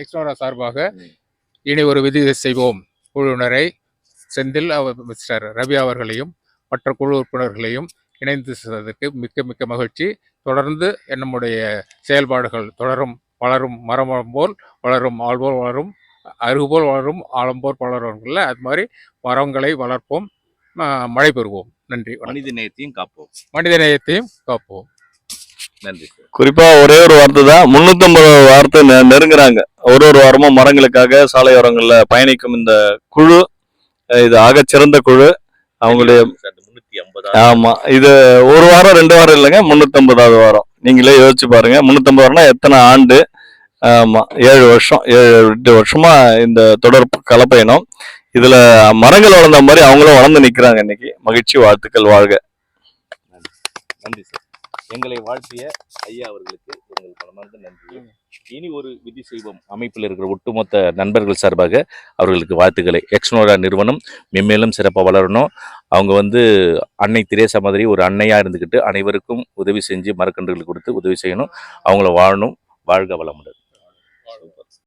எக்ஸ்னோரா சார்பாக இனி ஒரு விதி செய்வோம். குழுவினரை செந்தில் அவர் மிஸ்டர் ரவி அவர்களையும் மற்ற குழு உறுப்பினர்களையும் இணைந்து செய்வதற்கு மிக்க மிக்க மகிழ்ச்சி. தொடர்ந்து நம்முடைய செயல்பாடுகள் தொடரும் வளரும் மரம் போல் வளரும் ஆள்போல் வளரும் அருகுபோல் வளரும் ஆழம்போல் வளரும்ல அது மாதிரி மரங்களை வளர்ப்போம் மழை பெறுவோம் நன்றி. மனித நேயத்தையும் காப்போம். மனித நேயத்தையும் காப்போம். நன்றி. குறிப்பா ஒரே ஒரு வார்த்தை தான் முன்னூத்தம்பது வார்த்தை நெருங்குறாங்க. ஒரு ஒரு வாரமும் மரங்களுக்காக சாலையோரங்கள்ல பயணிக்கும் இந்த குழு இது ஆகச்சிறந்த குழு அவங்களுடைய ஆமா இது ஒரு வாரம் ரெண்டு வாரம் இல்லைங்க முன்னூத்தம்பதாவது வாரம். நீங்களே யோசிச்சு பாருங்க முன்னூத்தம்பது வாரம்னா எத்தனை ஆண்டு? ஆமா ஏழு வருஷம் ஏழு எட்டு வருஷமா இந்த தொடர் கலப்பயணம் இதுல மரங்கள் வளர்ந்த மாதிரி அவங்களும் வளர்ந்து நிக்கிறாங்க இன்னைக்கு. மகிழ்ச்சி வாழ்த்துக்கள் வாழ்க. நன்றி சார். எங்களை வாழ்த்திய ஐயா அவர்களுக்கு எங்கள் மனமார்ந்த நன்றி இனி ஒரு விதி செய்வோம். அமைப்பில் இருக்கிற ஒட்டுமொத்த நண்பர்கள் சார்பாக அவர்களுக்கு வாழ்த்துக்களை. எக்ஸ்னோரா நிறுவனம் மென்மேலும் சிறப்பாக வளரணும். அவங்க வந்து அன்னை திரேசா மாதிரி ஒரு அன்னையா இருந்துக்கிட்டு அனைவருக்கும் உதவி செஞ்சு மரக்கன்றுகள் கொடுத்து உதவி செய்யணும். அவங்கள வாழணும். வாழ்க வளமுடன்.